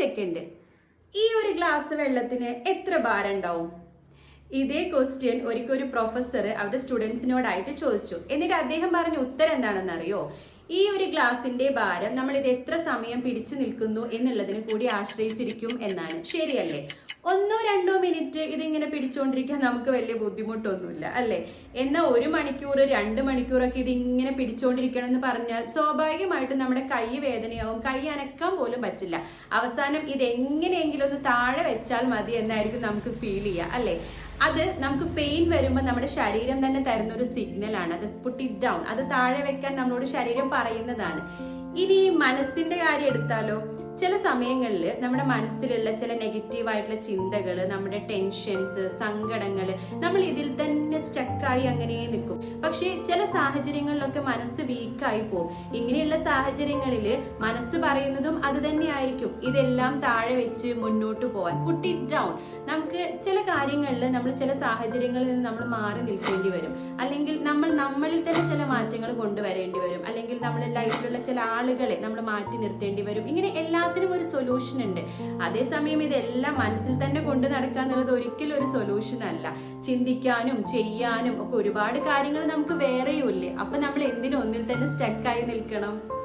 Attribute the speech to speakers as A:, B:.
A: Second ഈ ഒരു glass വെള്ളത്തിന് എത്ര ഭാരം ഉണ്ടാവും? ഇതേ ക്വസ്റ്റ്യൻ ഒരിക്കൽ ഒരു പ്രൊഫസർ അവരുടെ സ്റ്റുഡൻസിനോടായിട്ട് ചോദിച്ചു. എന്നിട്ട് അദ്ദേഹം പറഞ്ഞ ഉത്തരം എന്താണെന്ന് അറിയോ? ഈ ഒരു ഗ്ലാസിന്റെ ഭാരം നമ്മൾ ഇത് എത്ര സമയം പിടിച്ചു നിൽക്കുന്നു എന്നുള്ളതിനെ കൂടി ആശ്രയിച്ചിരിക്കും എന്നാണ്. ശരിയല്ലേ? ഒന്നോ രണ്ടോ മിനിറ്റ് ഇതിങ്ങനെ പിടിച്ചുകൊണ്ടിരിക്കാൻ നമുക്ക് വലിയ ബുദ്ധിമുട്ടൊന്നുമില്ല അല്ലേ? എന്നാൽ ഒരു മണിക്കൂർ രണ്ട് മണിക്കൂറൊക്കെ ഇതിങ്ങനെ പിടിച്ചുകൊണ്ടിരിക്കണം എന്ന് പറഞ്ഞാൽ സ്വാഭാവികമായിട്ടും നമ്മുടെ കൈ വേദനയാവും കൈ അനക്കാൻ പോലും പറ്റില്ല. അവസാനം ഇത് എങ്ങനെയെങ്കിലും ഒന്ന് താഴെ വെച്ചാൽ മതി എന്നായിരിക്കും നമുക്ക് ഫീൽ ചെയ്യുക അല്ലേ? അത് നമുക്ക് പെയിൻ വരുമ്പോൾ നമ്മുടെ ശരീരം തന്നെ തരുന്ന ഒരു സിഗ്നലാണ് അത് പുട്ട് ഇറ്റ് ഡൗൺ അത് താഴെ വെക്കാൻ നമ്മളോട് ശരീരം പറയുന്നതാണ്. ഇനി മനസ്സിന്റെ കാര്യം എടുത്താലോ? ചില സമയങ്ങളിൽ നമ്മുടെ മനസ്സിലുള്ള ചില നെഗറ്റീവായിട്ടുള്ള ചിന്തകൾ നമ്മുടെ ടെൻഷൻസ് സങ്കടങ്ങൾ നമ്മൾ ഇതിൽ തന്നെ സ്റ്റക്കായി അങ്ങനെ നിൽക്കും. പക്ഷേ ചില സാഹചര്യങ്ങളിലൊക്കെ മനസ്സ് വീക്കായി പോകും. ഇങ്ങനെയുള്ള സാഹചര്യങ്ങളിൽ മനസ്സ് പറയുന്നതും അത് തന്നെയായിരിക്കും ഇതെല്ലാം താഴെ വെച്ച് മുന്നോട്ട് പോവാൻ പുട്ട് ഡൗൺ നമുക്ക് ചില കാര്യങ്ങളിൽ നമ്മൾ ചില സാഹചര്യങ്ങളിൽ നിന്ന് നമ്മൾ മാറി നിൽക്കേണ്ടി വരും. അല്ലെങ്കിൽ നമ്മൾ നമ്മൾ തന്നെ ചില മാറ്റങ്ങൾ കൊണ്ടുവരേണ്ടി വരും. അല്ലെങ്കിൽ നമ്മുടെ ലൈഫിലുള്ള ചില ആളുകളെ നമ്മൾ മാറ്റി നിർത്തേണ്ടി വരും. ഇങ്ങനെ എല്ലാത്തിനും ഒരു സൊല്യൂഷൻ ഉണ്ട്. അതേസമയം ഇതെല്ലാം മനസ്സിൽ തന്നെ കൊണ്ട് നടക്കുക എന്നുള്ളത് ഒരിക്കലും ഒരു സൊല്യൂഷൻ അല്ല. ചിന്തിക്കാനും ചെയ്യാനും ഒക്കെ ഒരുപാട് കാര്യങ്ങൾ നമുക്ക് വേറെയും ഇല്ലേ അപ്പൊ നമ്മൾ എന്തിനും ഒന്നിൽ തന്നെ സ്റ്റക്കായി നിൽക്കണം?